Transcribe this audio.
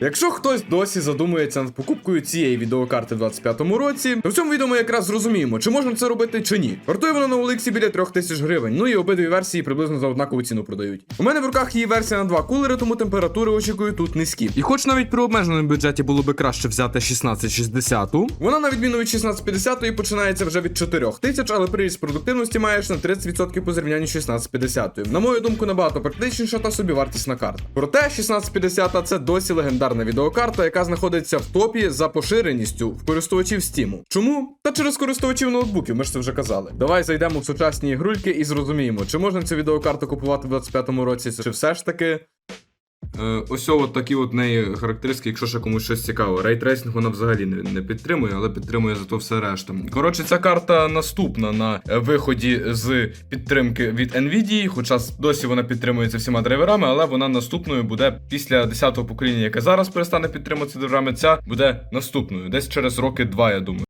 Якщо хтось досі задумується над покупкою цієї відеокарти в 25-му році, то в цьому відео ми якраз зрозуміємо, чи можна це робити чи ні. Вартує вона на Олексі біля 3000 гривень, ну і обидві версії приблизно за однакову ціну продають. У мене в руках її версія на два кулери, тому температури очікую тут низькі. І хоч навіть при обмеженому бюджеті було би краще взяти 1660, Вона на відміну від 1650 починається вже від 4000, але приріст продуктивності маєш на 30% по зрівнянню 1650. На мою думку, набагато практичніша та собівартісна карта. Проте 1650 це досі легендарна відеокарта, яка знаходиться в топі за поширеністю в користувачів Steam. Чому? Та через користувачів ноутбуків, ми ж це вже казали. Давай зайдемо в сучасні ігрульки і зрозуміємо, чи можна цю відеокарту купувати в 25-му році, чи все ж таки. Е, ось от такі от неї характеристики, якщо ще комусь щось цікаво. Рейтрейсинг вона взагалі не, підтримує, але підтримує зато все решта. Коротше, ця карта наступна на е, виході з підтримки від Nvidia, хоча досі вона підтримується всіма драйверами, але вона наступною буде після 10-го покоління, яке зараз перестане підтримувати драйверами. Ця буде наступною, десь через роки два, я думаю.